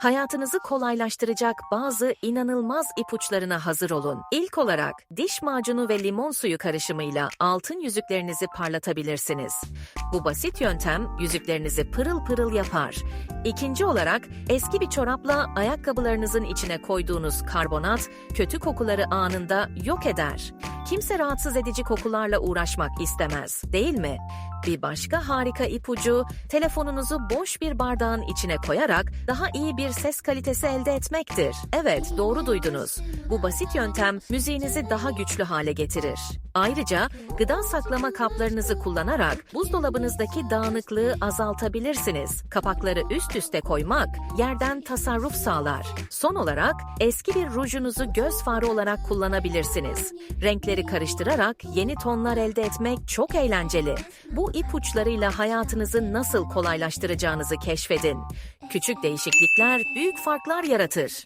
Hayatınızı kolaylaştıracak bazı inanılmaz ipuçlarına hazır olun. İlk olarak diş macunu ve limon suyu karışımıyla altın yüzüklerinizi parlatabilirsiniz. Bu basit yöntem yüzüklerinizi pırıl pırıl yapar. İkinci olarak eski bir çorapla ayakkabılarınızın içine koyduğunuz karbonat kötü kokuları anında yok eder. Kimse rahatsız edici kokularla uğraşmak istemez, değil mi? Bir başka harika ipucu, telefonunuzu boş bir bardağın içine koyarak daha iyi bir ses kalitesi elde etmektir. Evet, doğru duydunuz. Bu basit yöntem müziğinizi daha güçlü hale getirir. Ayrıca gıda saklama kaplarınızı kullanarak buzdolabınızdaki dağınıklığı azaltabilirsiniz. Kapakları üst üste koymak yerden tasarruf sağlar. Son olarak eski bir rujunuzu göz farı olarak kullanabilirsiniz. Renkleri karıştırarak yeni tonlar elde etmek çok eğlenceli. Bu ipuçlarıyla hayatınızı nasıl kolaylaştıracağınızı keşfedin. Küçük değişiklikler büyük farklar yaratır.